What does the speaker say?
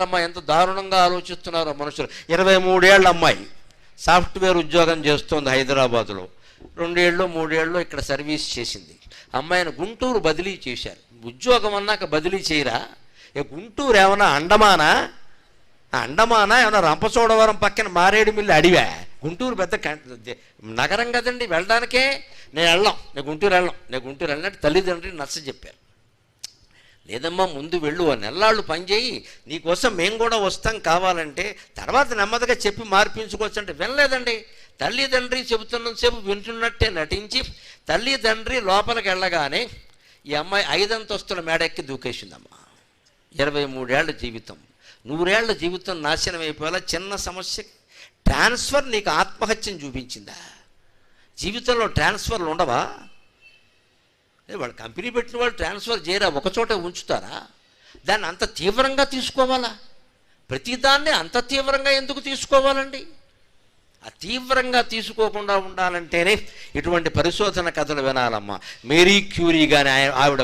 అమ్మా ఎంత దారుణంగా ఆలోచిస్తున్నారో మనుషులు. ఇరవై మూడేళ్ళ అమ్మాయి సాఫ్ట్వేర్ ఉద్యోగం చేస్తోంది హైదరాబాదులో. రెండేళ్ళు మూడేళ్ళు ఇక్కడ సర్వీస్ చేసింది. అమ్మాయిని గుంటూరు బదిలీ చేశారు. ఉద్యోగం అన్నాక బదిలీ చేయరా? గుంటూరు ఏమన్నా అండమానా? అండమానా ఏమన్నా రంపచోడవరం పక్కన మారేడుమిల్లి అడివా? గుంటూరు పెద్ద నగరం కదండి వెళ్ళడానికే. నేను వెళ్ళాం నేను గుంటూరు వెళ్ళాం నేను గుంటూరు వెళ్ళినట్టు తల్లిదండ్రులు నచ్చ చెప్పారు. లేదమ్మా ముందు వెళ్ళు ఆ నెల్లాళ్ళు పనిచేయి. నీకోసం మేము కూడా వస్తాం కావాలంటే తర్వాత నెమ్మదిగా చెప్పి మార్పించుకోవచ్చు అంటే వినలేదండి. తల్లిదండ్రి చెబుతున్నంతసేపు వింటున్నట్టే నటించి తల్లిదండ్రి లోపలికి వెళ్ళగానే ఈ అమ్మాయి ఐదంతస్తుల మేడెక్కి దూకేసిందమ్మా. ఇరవై మూడేళ్ళ జీవితం. నూరేళ్ళ జీవితం నాశనం అయిపోయేలా చిన్న సమస్య. ట్రాన్స్ఫర్ నీకు ఆత్మహత్యను చూపించిందా? జీవితంలో ట్రాన్స్ఫర్లు ఉండవా? వాళ్ళు కంపెనీ పెట్టిన వాళ్ళు ట్రాన్స్ఫర్ చేయరా? ఒకచోట ఉంచుతారా? దాన్ని అంత తీవ్రంగా తీసుకోవాలా? ప్రతిదాన్ని అంత తీవ్రంగా ఎందుకు తీసుకోవాలండి? ఆ తీవ్రంగా తీసుకోకుండా ఉండాలంటేనే ఇటువంటి పరిశోధన కథలు వినాలమ్మా. మేరీ క్యూరీ కానీ ఆవిడ